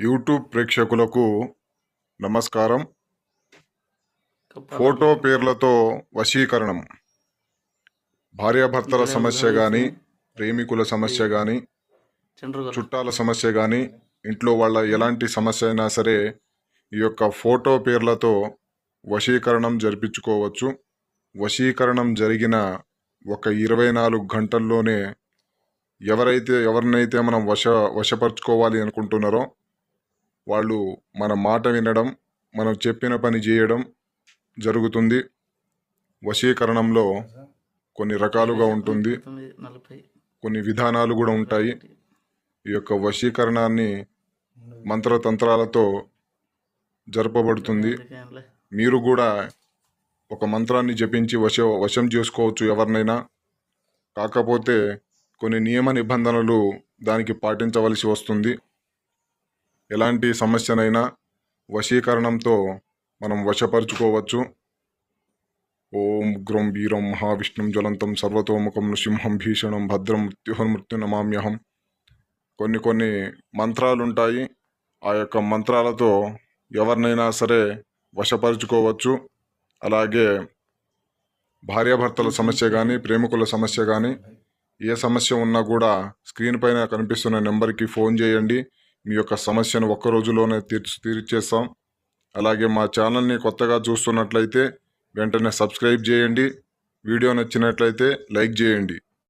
YouTube ప్రేక్షకులకు నమస్కారం. Photo పేర్లతో వశీకరణం. భార్యాభర్తల సమస్య కానీ ప్రేమికుల సమస్య కానీ చుట్టాల సమస్య కానీ ఇంట్లో వాళ్ళ ఎలాంటి సమస్య అయినా సరే ఈ యొక్క ఫోటో పేర్లతో వశీకరణం జరిపించుకోవచ్చు. వశీకరణం జరిగిన ఒక ఇరవై నాలుగు గంటల్లోనే ఎవరైతే ఎవరినైతే మనం వశ వశపరుచుకోవాలి అనుకుంటున్నారో వాళ్ళు మన మాట వినడం మనం చెప్పిన పని చేయడం జరుగుతుంది. వశీకరణంలో కొన్ని రకాలుగా ఉంటుంది. కొన్ని విధానాలు కూడా ఉంటాయి. ఈ యొక్క వశీకరణాన్ని మంత్రతంత్రాలతో జరపబడుతుంది. మీరు కూడా ఒక మంత్రాన్ని జపించి వశ వశం చేసుకోవచ్చు ఎవరినైనా. కాకపోతే కొన్ని నియమ నిబంధనలు దానికి పాటించవలసి వస్తుంది. ఎలాంటి సమస్యనైనా వశీకరణంతో మనం వశపరుచుకోవచ్చు. ఓం గ్రం వీరం మహావిష్ణుం జ్వలంతం సర్వతోముఖం నృసింహం భీషణం భద్రం మృత్యుహం మృత్యునమామ్యహం కొన్ని కొన్ని మంత్రాలు ఉంటాయి ఆ యొక్క మంత్రాలతో ఎవరినైనా సరే వశపరుచుకోవచ్చు. అలాగే భార్యాభర్తల సమస్య కానీ ప్రేమికుల సమస్య కానీ ఏ సమస్య ఉన్నా కూడా స్క్రీన్ పైన కనిపిస్తున్న నెంబర్కి ఫోన్ చేయండి. మీ యొక్క సమస్యను ఒక్క రోజులోనే తీర్చి తీర్చేస్తాం అలాగే మా ఛానల్ని కొత్తగా చూస్తున్నట్లయితే వెంటనే సబ్స్క్రైబ్ చేయండి. వీడియో నచ్చినట్లయితే లైక్ చేయండి.